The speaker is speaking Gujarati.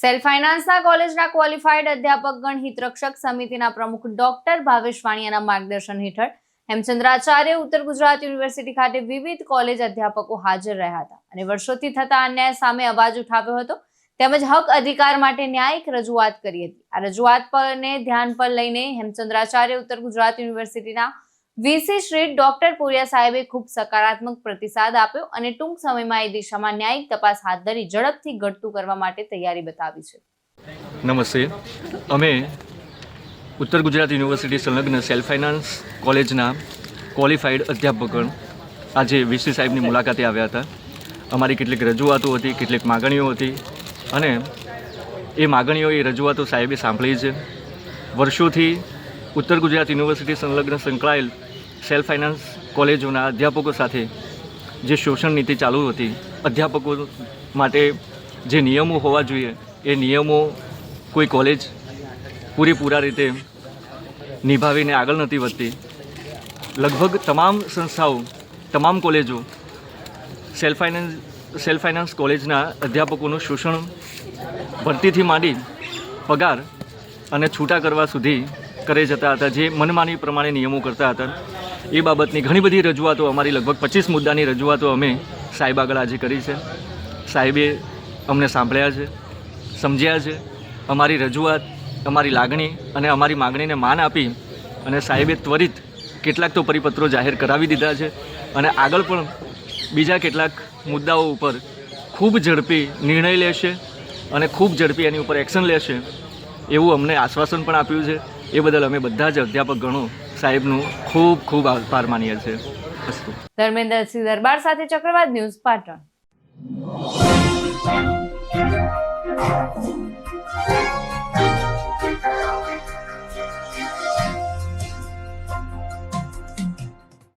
સેલ્ફ ફાઇનાન્સના કોલેજના ક્વોલિફાઈડ અધ્યાપકગણ હિતરક્ષક સમિતિના પ્રમુખ ડોક્ટર ભાવેશ વાણિયાના માર્ગદર્શન હેઠળ હેમચંદ્રાચાર્ય ઉત્તર ગુજરાત યુનિવર્સિટી ખાતે વિવિધ કોલેજ અધ્યાપકો હાજર રહ્યા હતા અને વર્ષોથી થતા અન્યાય સામે અવાજ ઉઠાવ્યો હતો. તેમજ હક અધિકાર માટે ન્યાયિક રજૂઆત કરી હતી. આ રજૂઆત પરને ધ્યાન પર લઈને હેમચંદ્રાચાર્ય ઉત્તર ગુજરાત યુનિવર્સિટીના વીસી શ્રી ડોક્ટર પુરિયા સાહેબે ખૂબ સકારાત્મક પ્રતિસાદ આપ્યો અને ટૂંક સમયમાં એ દિશામાં ન્યાયિક તપાસ હાથ ધરી ઝડપથી ઘટતું કરવા માટે તૈયારી બતાવી છે. નમસ્તે. અમે ઉત્તર ગુજરાત યુનિવર્સિટી સંલગ્ન સેલ્ફ ફાઇનાન્સ કોલેજના ક્વોલિફાઈડ અધ્યાપકગણ આજે વીસી સાહેબની મુલાકાતે આવ્યા હતા. અમારી કેટલીક રજૂઆતો હતી, કેટલીક માગણીઓ હતી અને એ માગણીઓ, એ રજૂઆતો સાહેબે સાંભળી છે. વર્ષોથી ઉત્તર ગુજરાત યુનિવર્સિટી સંલગ્ન સંકળાયેલ સેલ્ફ ફાઇનાન્સ કોલેજોના અધ્યાપકો સાથે જે શોષણ નીતિ ચાલુ હતી, અધ્યાપકો માટે જે નિયમો હોવા જોઈએ, એ નિયમો કોઈ કોલેજ પૂરેપૂરા રીતે નિભાવીને આગળ નથી વધતી. લગભગ તમામ સંસ્થાઓ, તમામ કોલેજો સેલ્ફ ફાઇનાન્સ સેલ્ફ ફાઇનાન્સ કોલેજના અધ્યાપકોનું શોષણ ભરતીથી માંડી પગાર અને છૂટા કરવા સુધી કરે જતા હતા, જે મનમાની પ્રમાણે નિયમો કરતા હતા. એ બાબતની ઘણી બધી રજૂઆતો, અમારી લગભગ પચીસ મુદ્દાની રજૂઆતો અમે સાહેબ આગળ આજે કરી છે. સાહેબે અમને સાંભળ્યા છે, સમજ્યા છે. અમારી રજૂઆત, અમારી લાગણી અને અમારી માગણીને માન આપી અને સાહેબે ત્વરિત કેટલાક તો પરિપત્રો જાહેર કરાવી દીધા છે અને આગળ પણ બીજા કેટલાક મુદ્દાઓ ઉપર ખૂબ ઝડપી નિર્ણય લેશે અને ખૂબ ઝડપી એની ઉપર એક્શન લેશે એવું અમને આશ્વાસન પણ આપ્યું છે. એ બદલ અમે બધા જ અધ્યાપક ગણો સાહેબનું ખૂબ ખૂબ આભાર માનીએ છીએ. ધર્મેન્દ્રસિંહ દરબાર સાથે ચક્રવાત ન્યૂઝ પાટણ.